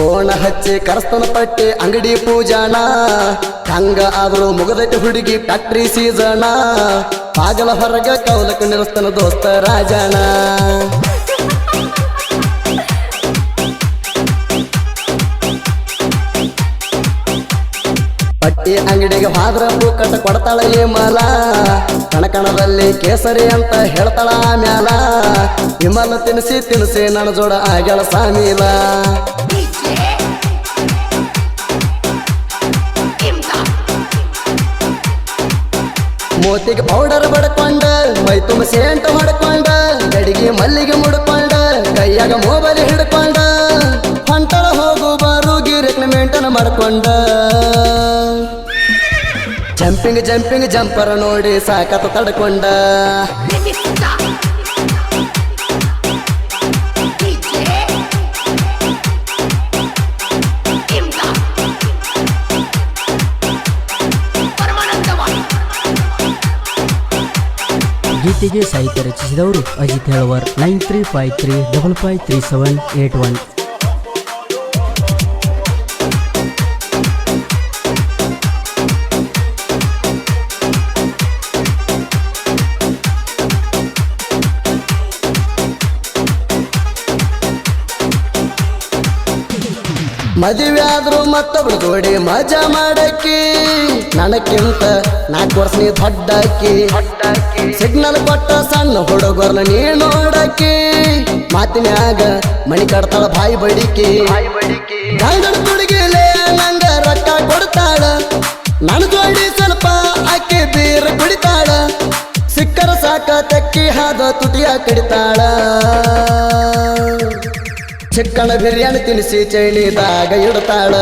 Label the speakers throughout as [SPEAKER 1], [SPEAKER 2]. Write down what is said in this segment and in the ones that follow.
[SPEAKER 1] ಕೋಣ ಹಚ್ಚಿ ಕರಸ್ತನ ಪಟ್ಟಿ ಅಂಗಡಿ ಪೂಜಾಣ. ಹಂಗ ಆದ್ರು ಮುಗದೈತಿ ಹುಡುಗಿ ಫ್ಯಾಕ್ಟ್ರಿ ಸೀಸಣ ಪಾಗಲ ಹೊರಗ ಕೌಲಕ ನಿರಸ್ತನ ದೋಸ್ತ ರಾಜಣ. ಪಟ್ಟಿ ಅಂಗಡಿಗೆ ಹಾದ್ರ ಕಟ್ಟ ಕೊಡ್ತಾಳ ಈ ಮಲ. ಕಣಕಣದಲ್ಲಿ ಕೇಸರಿ ಅಂತ ಹೇಳ್ತಾಳ ಮ್ಯಾಲ. ವಿಮಲ ತಿನ್ಸಿ ತಿನ್ಸಿ ನನ್ನ ಜೋಡ ಆಗ್ಯಾಳ ಸಾಮೀಲ ಮೋತಿಗೆ ಪೌಡರ್ ಬಡ್ಕೊಂಡ, ಮೈ ತುಂಬ ಸೇಂಟ್ ಹೊಡ್ಕೊಂಡ ಗಡಿಗೆ ಮಲ್ಲಿಗೆ ಮುಡ್ಕೊಂಡ, ಕೈಯಾಗ ಮೊಬೈಲ್ ಹಿಡ್ಕೊಂಡ. ಹೊಂಟಳ ಹೋಗು ಬಾರು ಗಿರಿಕ್ನ ಮೇಂಟೈನ್ ಮಾಡ್ಕೊಂಡ. ಜಂಪಿಂಗ್ ಜಂಪಿಂಗ್ ಜಂಪರ ನೋಡಿ ಸಾಕತ್ತ ತಡ್ಕೊಂಡ.
[SPEAKER 2] ಗೀತೆಗೆ ಸಾಹಿತ್ಯ ರಚಿಸಿದವರು Ajit ಹೇಳುವರ್ nine three five three double five three seven eight one
[SPEAKER 1] ಮದುವೆ ಆದ್ರೂ ಮತ್ತೊಬ್ಳು ಜೋಡಿ ಮಜಾ ಮಾಡಕ್ಕಿ. ನನಕ್ಕಿಂತ ನಾಲ್ಕು ವರ್ಷ ನೀ ದೊಡ್ಡಕ್ಕಿ. ಸಿಗ್ನಲ್ ಕೊಟ್ಟ ಸಣ್ಣ ಹುಡುಗರ್ನ ನೀ ನೋಡಕ್ಕಿ. ಮಾತಿನಾಗ ಮಣಿ ಕಡ್ತಾಳ ಬಾಯಿ ಬಡಿಕಿ. ಗಂಡನ ತುಡುಗಿಲೆ ನಂಗ ರೊಕ್ಕ ಕೊಡ್ತಾಳ. ನನ್ನ ಜೋಡಿ ಸ್ವಲ್ಪ ಅಕ್ಕಿ ಬೀರ್ ಕುಡಿತಾಳ. ಸಿಕ್ಕರ ಸಾಕ ತಕ್ಕಿ ಹಾದ ತುಟಿಯ ಕಡಿತಾಳ. ಚಿಕ್ಕಣ ಬಿರಿಯಾನಿ ತಿನ್ನಿಸಿ ಚೈಲಿದಾಗ ಇಡ್ತಾಳ.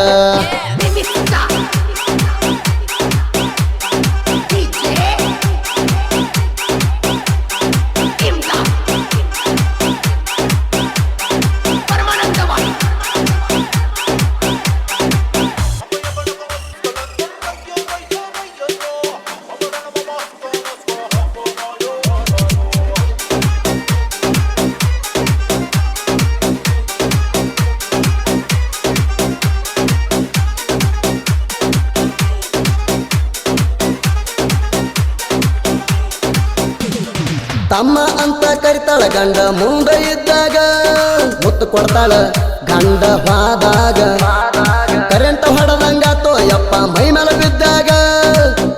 [SPEAKER 1] ತಮ್ಮ ಅಂತ ಕರಿತಾಳ ಗಂಡ ಮುಂದೆ ಇದ್ದಾಗ, ಮುತ್ತು ಕೊಡ್ತಾಳ ಗಂಡ ಹಾದಾಗ. ಕರೆಂಟ್ ಹೊಡೆದಂಗಾತೋ ಯಪ್ಪ ಮೈ ಮೇಲೆ ಬಿದ್ದಾಗ,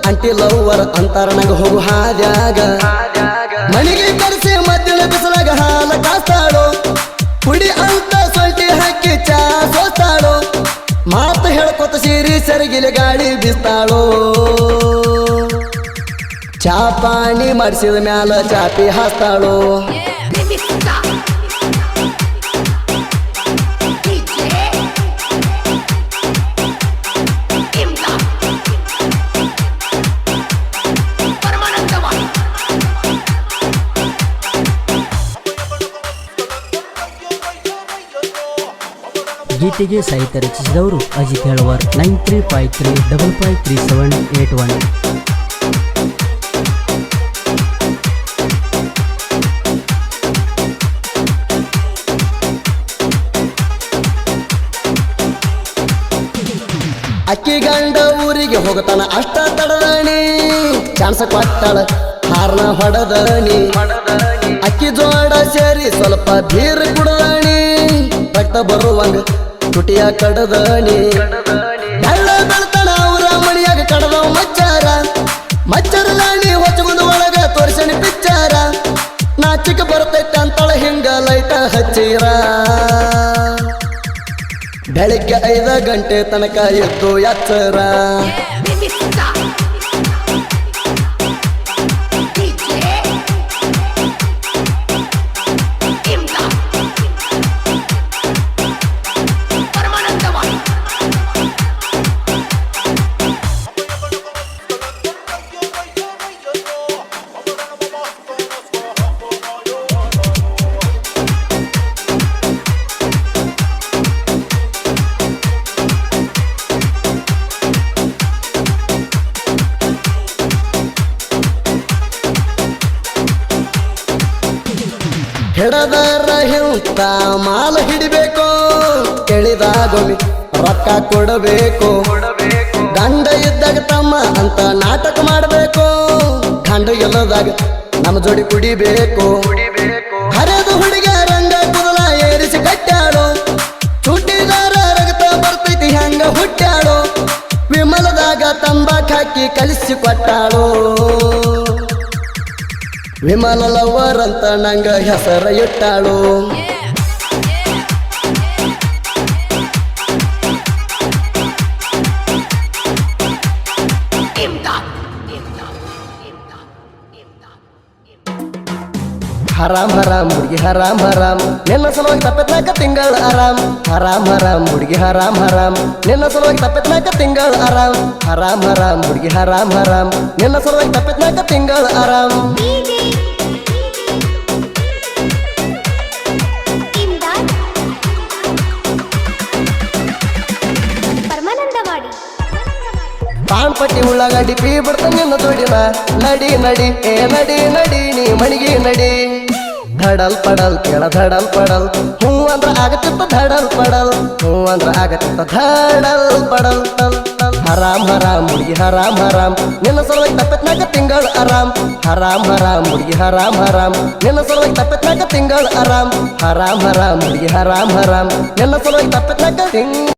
[SPEAKER 1] ಅಂಟಿ ಲವ್ವರ್ ಅಂತಾರ ನಂಗೆ ಹೋಗು ಹಾದ್ಯಾಗ. ಮನೆಗೆ ಕರೆಸಿ ಮಧ್ಯಾಹ್ನ ಬಿಸಿಲಾಗ ಹಾಲ ಕಾಸ್ತಾಳು ಕುಡಿ ಅಂತ ಸೊಂಟಿ ಹಾಕಿ ಚಾ ಸೋಸ್ತಾಳು, ಮಾತು ಹೇಳ್ಕೊತ ಸೀರಿ ಸರಿಗಿಲಿ ಗಾಳಿ ಬೀಸ್ತಾಳು. ಚಾಪಾಣಿ ಮರ್ಸಿದ ಮ್ಯಾಲ ಚಾಪಿ ಹಾಸ್ತಾಳು.
[SPEAKER 2] ಗೀತೆಗೆ ಸಾಹಿತ್ಯ ರಚಿಸಿದವರು Ajit ಹೇಳುವರ್ nine three five three double five three seven eight one
[SPEAKER 1] ಅಕ್ಕಿ ಗಂಡ ಊರಿಗೆ ಹೋಗತಾನ ಅಷ್ಟ ತಡದಣಿ ಚಾನ್ಸ ಕೊಟ್ಟಾಳ, ಹಾರ್ನ ಹೊಡದಣಿ ಅಕ್ಕಿ ಜೋಡ ಸೇರಿ ಸ್ವಲ್ಪ ಬೀರ್ ಕುಡದಣಿ ರಕ್ತ ಬರುವಂಗ ತುಟಿಯ ಕಡದಣಿ ಬೆಳಿಗ್ಗೆ ಐದು ಗಂಟೆ ತನಕ ಎದ್ದು ಎಚ್ಚರ ಹಿಡದರ ಹಿಂತ ಮಾಲ ಹಿಡಿಬೇಕು? ಕೇಳಿದಾಗೊಮ್ಮೆ ರೊಕ್ಕ ಕೊಡಬೇಕು. ಗಂಡ ಇದ್ದಾಗ ತಮ್ಮ ಅಂತ ನಾಟಕ ಮಾಡಬೇಕು. ಗಂಡ ಎಲ್ಲದಾಗ ನಮ್ಮ ಜೋಡಿ ಕುಡಿಬೇಕು. ಹರಿದು ಹುಡುಗ ರಂಗ ಕುದಲ ಏರಿಸಿ ಕಟ್ಟಾಳು ಚುಟ್ಟಿದಾರ ರಗತ ಬರ್ತೈತಿ ಹೆಂಗ ಹುಟ್ಟಾಳು ವಿಮಲದಾಗ ತಂಬಾಕ್ ಹಾಕಿ ಕಲಿಸಿ ಕೊಟ್ಟಾಳು. ವಿಮಲ ಲವರ್ ಅಂತ ನಂಗ ಹೆಸರ ಇಟ್ಟಾಳು ಹರಾಮ್ ಹರಾಮ್ ಹುಡುಗಿ ಹರಾಮ್ ಹರಾಮ್. ನಿನ್ನ ಸಲುವಾಗಿ ತಪ್ಪತ್ನಾಕ ತಿಂಗಳ ಆರಾಮ್. ಹರಾಮ್ ಹರಾಮ್ ಹುಡುಗಿ ಹರಾಮ್ ಹರಾಮ್. ನಿನ್ನ ಸಲುವಾಗಿ ತಪ್ಪತ್ನಾಕ ತಿಂಗಳ ಆರಾಮ್. ಹರಾಮ್ ಹರಾಮ್ ಹುಡುಗಿ ಹರಾಮ್ ಹರಾಮ್. ನಿನ್ನ ಸಲುವಾಗಿ ತಪ್ಪತ್ನಾಕ ತಿಂಗಳ ಆರಾಮ್. ಪಾನ್ ಪಟ್ಟಿ ಉಳ್ಳಾಗಡ್ಡಿ ಪೀ ಬಿಡ್ತ ನಿನ್ನ ನಡಿ ನಡಿ ಏ ನಡಿ ನಡಿ ನೀ ಮಣಿಗೆ ನಡಿ. ಧಡಲ್ ಪಡಲ್, ಕೆಳ ಧಡಲ್ ಪಡಲ್. ಹೂ ಅಂದ್ರ ಆಗತ್ತಿತ್ತ ಧಡಲ್ ಪಡಲ್ ಹೂ ಅಂದ್ರ ಆಗತ್ತಿತ್ತ ಧಡಲ್ ಪಡಲ್. ತಲ್ ಹರಾಮ್ ಹರಾಮ್, ಹುಡುಗಿ ಹರಾಮ್ ಹರಾಮ್, ನಿನ್ನ ಸಲುವಾಗಿ ತಪ್ಪತ್ನಾಗ ತಿಂಗಳ ಆರಾಮ್. ಹರಾಮ್ ಹರಾಮ್, ಹುಡುಗಿ ಹರಾಮ್ ಹರಾಮ್, ನಿನ್ನ ಸಲುವಾಗಿ ತಪ್ಪತ್ನಾಗ ತಿಂಗಳ ಆರಾಮ್. ಹರಾಮ್ ಹರಾಮ್, ಹುಡುಗಿ ಹರಾಮ್ ಹರಾಮ್, ನಿನ್ನ ಸಲುವಾಗಿ ತಪ್ಪತ್ನಾಗ ತಿಂಗ್